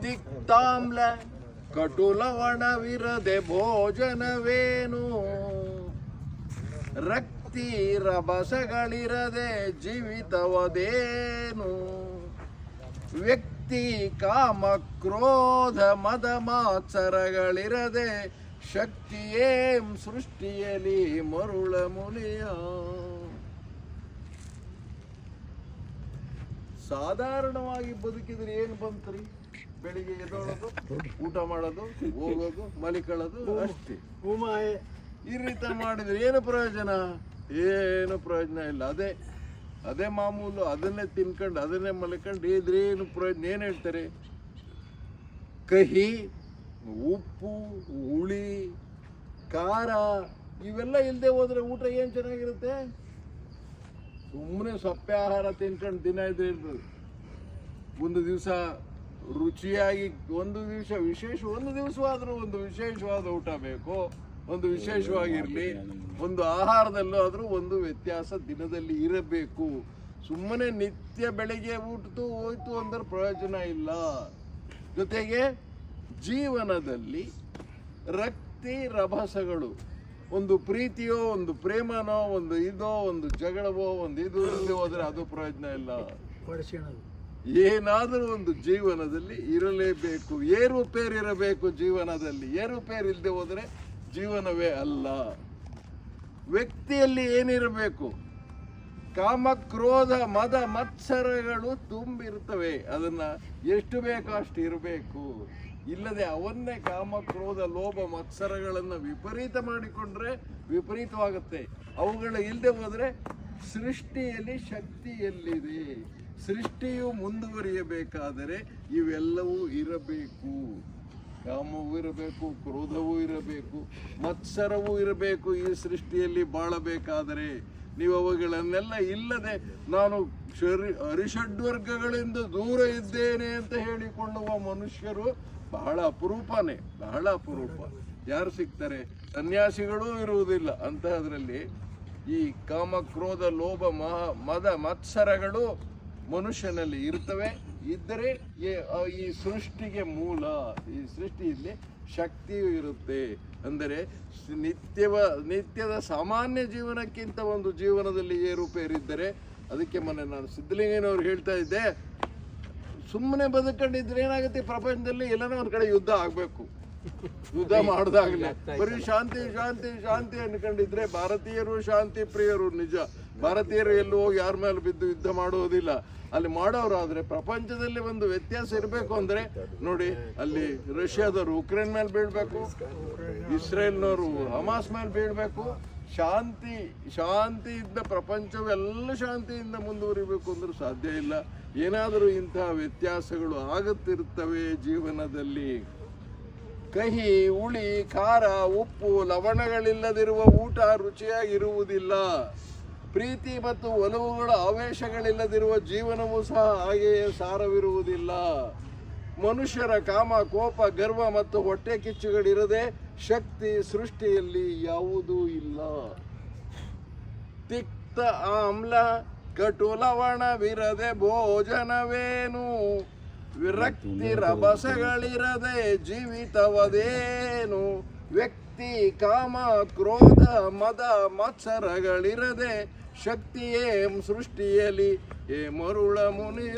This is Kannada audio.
ತಿಕ್ತಾಮ್ಲ ಕಟುಲವಣವಿರದೆ ಭೋಜನವೇನು? ರಕ್ತಿ ರಭಸಗಳಿರದೆ ಜೀವಿತವದೇನು? ವ್ಯಕ್ತಿ ಕಾಮ ಕ್ರೋಧ ಮದ ಮಾತ್ಸರಗಳಿರದೆ ಶಕ್ತಿಯೇಂ ಸೃಷ್ಟಿಯಲಿ ಮರುಳ ಮುನಿಯ. ಸಾಧಾರಣವಾಗಿ ಬದುಕಿದ್ರೆ ಏನು ಬಂತ್ರಿ? ಬೆಳಿಗ್ಗೆ ಎದ್ದೋಳೋದು ಊಟ ಮಾಡೋದು ಹೋಗೋದು ಮಲಿಕೊಳ್ಳೋದು ಅಷ್ಟೇ. ಈ ರೀತಿ ಮಾಡಿದ್ರೆ ಏನು ಪ್ರಯೋಜನ? ಏನು ಪ್ರಯೋಜನ ಇಲ್ಲ. ಅದೇ ಅದೇ ಮಾಮೂಲು ಅದನ್ನೇ ತಿನ್ಕೊಂಡು ಅದನ್ನೇ ಮಲ್ಕೊಂಡು ಇದ್ರೆ ಏನು ಪ್ರಯೋಜನ? ಏನು ಹೇಳ್ತಾರೆ? ಕಹಿ ಉಪ್ಪು ಹುಳಿ ಖಾರ ಇವೆಲ್ಲ ಇಲ್ಲದೆ ಹೋದರೆ ಊಟ ಏನು ಚೆನ್ನಾಗಿರುತ್ತೆ? ಸುಮ್ಮನೆ ಸೊಪ್ಪೆ ಆಹಾರ ತಿನ್ಕೊಂಡು ದಿನ ಇದ್ರೆ ಇರ್ತದೆ. ಒಂದು ದಿವಸ ರುಚಿಯಾಗಿ ಒಂದು ದಿವಸ ವಿಶೇಷ, ಒಂದು ದಿವಸವಾದರೂ ಒಂದು ವಿಶೇಷವಾದ ಊಟ ಬೇಕು, ಒಂದು ವಿಶೇಷವಾಗಿರಲಿ, ಒಂದು ಆಹಾರದಲ್ಲೂ ಆದರೂ ಒಂದು ವ್ಯತ್ಯಾಸ ದಿನದಲ್ಲಿ ಇರಬೇಕು. ಸುಮ್ಮನೆ ನಿತ್ಯ ಬೆಳಿಗ್ಗೆ ಊಟದ್ದು ಹೋಯ್ತು ಅಂದ್ರೆ ಪ್ರಯೋಜನ ಇಲ್ಲ. ಜೊತೆಗೆ ಜೀವನದಲ್ಲಿ ರಕ್ತಿ ರಭಸಗಳು ಒಂದು ಪ್ರೀತಿಯೋ ಒಂದು ಪ್ರೇಮನೋ ಒಂದು ಇದೋ ಒಂದು ಜಗಳವೋ ಒಂದು ಇದು ಇಲ್ಲದೆ ಹೋದ್ರೆ ಅದು ಪ್ರಯೋಜನ ಇಲ್ಲ. ಏನಾದರೂ ಒಂದು ಜೀವನದಲ್ಲಿ ಇರಲೇಬೇಕು. ಏರುಪೇರಿರಬೇಕು ಜೀವನದಲ್ಲಿ. ಏರುಪೇರು ಇಲ್ಲದೆ ಹೋದರೆ ಜೀವನವೇ ಅಲ್ಲ. ವ್ಯಕ್ತಿಯಲ್ಲಿ ಏನಿರಬೇಕು? ಕಾಮ ಕ್ರೋಧ ಮದ ಮತ್ಸರಗಳು ತುಂಬಿರ್ತವೆ. ಅದನ್ನ ಎಷ್ಟು ಬೇಕೋ ಅಷ್ಟು ಇರಬೇಕು. ಇಲ್ಲದೆ ಅವನ್ನೇ ಕಾಮ ಕ್ರೋಧ ಲೋಭ, ಮತ್ಸರಗಳನ್ನು ವಿಪರೀತ ಮಾಡಿಕೊಂಡ್ರೆ ವಿಪರೀತವಾಗುತ್ತೆ. ಅವುಗಳ ಇಲ್ಲದೆ ಹೋದ್ರೆ ಸೃಷ್ಟಿಯಲ್ಲಿ ಶಕ್ತಿ ಎಲ್ಲಿದೆ ಸೃಷ್ಟಿಯು ಮುಂದುವರಿಯಬೇಕಾದರೆ ಇವೆಲ್ಲವೂ ಇರಬೇಕು. ಕಾಮವೂ ಇರಬೇಕು, ಕ್ರೋಧವೂ ಇರಬೇಕು, ಮತ್ಸರವೂ ಇರಬೇಕು ಈ ಸೃಷ್ಟಿಯಲ್ಲಿ ಬಾಳಬೇಕಾದರೆ. ನೀವು ಅವುಗಳನ್ನೆಲ್ಲ ಇಲ್ಲದೆ ನಾನು ಶರಿ ಅರಿಷಡ್ವರ್ಗಗಳಿಂದ ದೂರ ಇದ್ದೇನೆ ಅಂತ ಹೇಳಿಕೊಳ್ಳುವ ಮನುಷ್ಯರು ಬಹಳ ಅಪರೂಪನೇ, ಬಹಳ ಅಪರೂಪ. ಯಾರು ಸಿಗ್ತಾರೆ? ಸನ್ಯಾಸಿಗಳೂ ಇರುವುದಿಲ್ಲ. ಅಂತಹದ್ರಲ್ಲಿ ಈ ಕಾಮ ಕ್ರೋಧ ಲೋಭ, ಮಹ ಮದ ಮತ್ಸರಗಳು ಮನುಷ್ಯನಲ್ಲಿ ಇರ್ತವೆ. ಇದ್ದರೆ ಈ- ಸೃಷ್ಟಿಗೆ ಮೂಲ, ಈ ಸೃಷ್ಟಿಯಲ್ಲಿ ಶಕ್ತಿಯು ಇರುತ್ತೆ. ಅಂದರೆ ನಿತ್ಯವ, ನಿತ್ಯದ ಸಾಮಾನ್ಯ ಜೀವನಕ್ಕಿಂತ ಒಂದು ಜೀವನದಲ್ಲಿ ಏರುಪೇರಿದ್ದರೆ ಅದಕ್ಕೆ ಮೊನ್ನೆ ನಾನು ಸಿದ್ಧಲಿಂಗನವ್ರು ಹೇಳ್ತಾ ಇದ್ದೆ, ಸುಮ್ಮನೆ ಬದುಕೊಂಡಿದ್ರೆ ಏನಾಗುತ್ತೆ? ಪ್ರಪಂಚದಲ್ಲಿ ಎಲ್ಲನೋ ಒಂದು ಕಡೆ ಯುದ್ಧ ಆಗ್ಬೇಕು. ಯುದ್ಧ ಮಾಡಿದಾಗಲೇ. ಬರೀ ಶಾಂತಿ ಶಾಂತಿ ಶಾಂತಿ ಅನ್ಕೊಂಡಿದ್ರೆ ಭಾರತೀಯರು ಶಾಂತಿ ಪ್ರಿಯರು ನಿಜ. ಭಾರತೀಯರು ಎಲ್ಲೂ ಹೋಗಿ ಯಾರ ಮೇಲೆ ಬಿದ್ದು ಯುದ್ಧ ಮಾಡುವುದಿಲ್ಲ. ಅಲ್ಲಿ ಮಾಡೋರಾದ್ರೆ ಪ್ರಪಂಚದಲ್ಲಿ ಒಂದು ವ್ಯತ್ಯಾಸ ಇರಬೇಕು ಅಂದ್ರೆ ನೋಡಿ ಅಲ್ಲಿ ರಷ್ಯಾದವರು ಉಕ್ರೇನ್ ಮೇಲೆ ಬೀಳ್ಬೇಕು ಇಸ್ರೇಲ್ನವರು ಹಮಾಸ್ ಮೇಲೆ ಬೀಳ್ಬೇಕು. ಶಾಂತಿ ಶಾಂತಿಯಿಂದ ಪ್ರಪಂಚವೆಲ್ಲ ಶಾಂತಿಯಿಂದ ಮುಂದುವರಿಬೇಕು ಅಂದ್ರೆ ಸಾಧ್ಯ ಇಲ್ಲ. ಏನಾದರೂ ಇಂತಹ ವ್ಯತ್ಯಾಸಗಳು ಆಗುತ್ತಿರ್ತವೆ ಜೀವನದಲ್ಲಿ. ಕಹಿ ಹುಳಿ, ಖಾರ, ಉಪ್ಪು ಲವಣಗಳಿಲ್ಲದಿರುವ ಊಟ ರುಚಿಯಾಗಿರುವುದಿಲ್ಲ. ಪ್ರೀತಿ ಮತ್ತು ಒಲವುಗಳ ಆವೇಶಗಳಿಲ್ಲದಿರುವ ಜೀವನವೂ ಸಹ ಹಾಗೆಯೇ ಸಾರವಿರುವುದಿಲ್ಲ. ಮನುಷ್ಯರ ಕಾಮ, ಕೋಪ, ಗರ್ವ ಮತ್ತು ಹೊಟ್ಟೆ ಕಿಚ್ಚುಗಳಿರದೆ ಶಕ್ತಿ ಸೃಷ್ಟಿಯಲ್ಲಿ ಯಾವುದೂ ಇಲ್ಲ. ತಿಕ್ತ ಆಮ್ಲ, ಕಟು ಲವಣವಿರದೆ ಭೋಜನವೇನು? ವಿರಕ್ತಿ ರಭಸಗಳಿರದೆ ಜೀವಿತವದೇನು? ವ್ಯಕ್ತಿ ಕಾಮ ಕ್ರೋಧ ಮದ ಮತ್ಸರಗಳಿರದೆ ಶಕ್ತಿಯೇ ಸೃಷ್ಟಿಯಲ್ಲಿ ಏ ಮರುಳ ಮುನಿಯ.